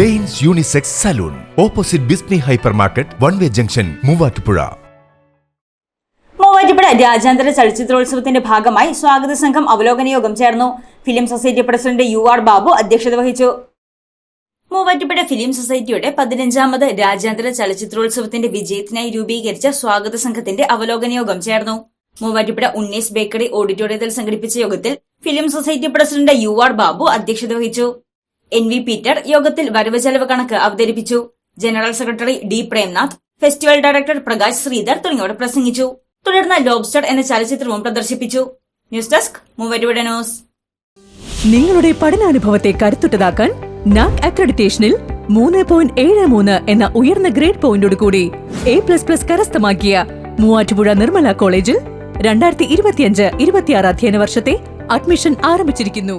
Danes unisex salon. Opposite ബിസ്നി hyper market one way junction Muvattupuzha. Muvattupuzha രാജ്യാന്തര ചലച്ചിത്രോത്സവത്തിന്റെ ഭാഗമായി സ്വാഗത സംഘം അവലോകന യോഗം ചേർന്നു. Film society president U R Babu അധ്യക്ഷത വഹിച്ചു. മൂവാറ്റുപുഴ ഫിലിം സൊസൈറ്റിയുടെ പതിനഞ്ചാമത് രാജ്യാന്തര ചലച്ചിത്രോത്സവത്തിന്റെ വിജയത്തിനായി രൂപീകരിച്ച സ്വാഗത സംഘത്തിന്റെ അവലോകന യോഗം ചേർന്നു. മൂവാറ്റുപുഴ ഉണ്ണീസ് ബേക്കറി ഓഡിറ്റോറിയത്തിൽ സംഘടിപ്പിച്ച യോഗത്തിൽ film society president U R Babu അധ്യക്ഷത വഹിച്ചു. എൻ വി പീറ്റർ യോഗത്തിൽ വരവ് ചെലവ് കണക്ക് അവതരിപ്പിച്ചു. General secretary D Premnath festival director Prakash Sridhar തുടങ്ങിയവർ പ്രസംഗിച്ചു. തുടർന്ന് ലോബ്സ്റ്റർ എന്ന ചലച്ചിത്രവും പ്രദർശിപ്പിച്ചു. News desk Muvattupuzha news. നിങ്ങളുടെ പഠനാനുഭവത്തെ കരുത്തുറ്റതാക്കാൻ നാക് അക്രഡിറ്റേഷനിൽ മൂന്ന് പോയിന്റ് ഏഴ് മൂന്ന് എന്ന ഉയർന്ന ഗ്രേഡ് പോയിന്റോട് കൂടി എ പ്ലസ് പ്ലസ് കരസ്ഥമാക്കിയ മൂവാറ്റുപുഴ നിർമ്മല കോളേജിൽ രണ്ടായിരത്തി ഇരുപത്തിയഞ്ച് ഇരുപത്തിയാറ് അധ്യയന വർഷത്തെ അഡ്മിഷൻ ആരംഭിച്ചിരിക്കുന്നു.